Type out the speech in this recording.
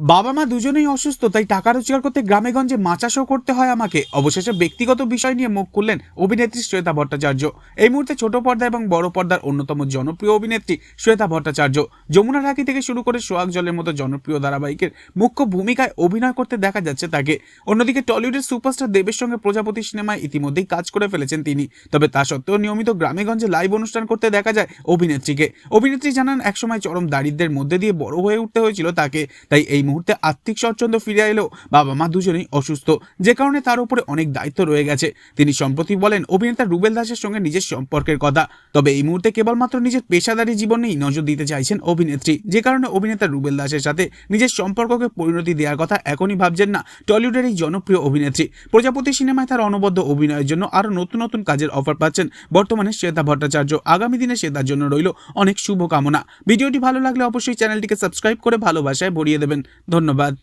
বাবা মা দুজনেই অসুস্থ, তাই টাকা রোজগার করতে গ্রামে গঞ্জে মাচাশও করতে হয় আমাকে। অবশেষে ব্যক্তিগত বিষয় নিয়ে মুখ খুললেন অভিনেত্রী শ্বেতা ভট্টাচার্য। এই মুহূর্তে ছোট পর্দা এবং বড় পর্দার অন্যতম জনপ্রিয় অভিনেত্রী শ্বেতা ভট্টাচার্য। যমুনা রাখি থেকে শুরু করে সোহাগ জলের মতো জনপ্রিয় ধারাবাহিকের মুখ্য ভূমিকায় অভিনয় করতে দেখা যাচ্ছে তাকে। অন্যদিকে টলিউডের সুপারস্টার দেবের সঙ্গে প্রজাপতি সিনেমায় ইতিমধ্যেই কাজ করে ফেলেছেন তিনি। তবে তা সত্ত্বেও নিয়মিত গ্রামে গঞ্জে লাইভ অনুষ্ঠান করতে দেখা যায় অভিনেত্রীকে। অভিনেত্রী জানান, একসময় চরম দারিদ্রের মধ্যে দিয়ে বড় হয়ে উঠতে হয়েছিল তাকে, তাই এই মুহূর্তে আর্থিক স্বচ্ছন্দ ফিরে এলেও বাবা মা দুজনেই অসুস্থ। যে কারণে তার উপরে অনেক দায়িত্ব রয়ে গেছে। তিনি সম্প্রতি বলেন, অভিনেতা রুবেল দাসের সঙ্গে নিজের সম্পর্কের কথা। তবে এই মুহূর্তে কেবলমাত্র নিজের পেশাদারি জীবনেই নজর দিতে চাইছেন অভিনেত্রী। যে কারণে অভিনেতা রুবেল দাসের সাথে নিজের সম্পর্ককে পরিণতি দেওয়ার কথা এখনই ভাবছেন না টলিউডের এই জনপ্রিয় অভিনেত্রী। প্রজাপতি সিনেমায় তার অনবদ্য অভিনয়ের জন্য আরও নতুন নতুন কাজের অফার পাচ্ছেন। বর্তমানে শ্বেতা ভট্টাচার্য, আগামী দিনে শ্বেতার জন্য রইল অনেক শুভকামনা। ভিডিওটি ভালো লাগলে অবশ্যই চ্যানেলটিকে সাবস্ক্রাইব করে ভালোবাসায় ভরিয়ে দেবেন। ধন্যবাদ।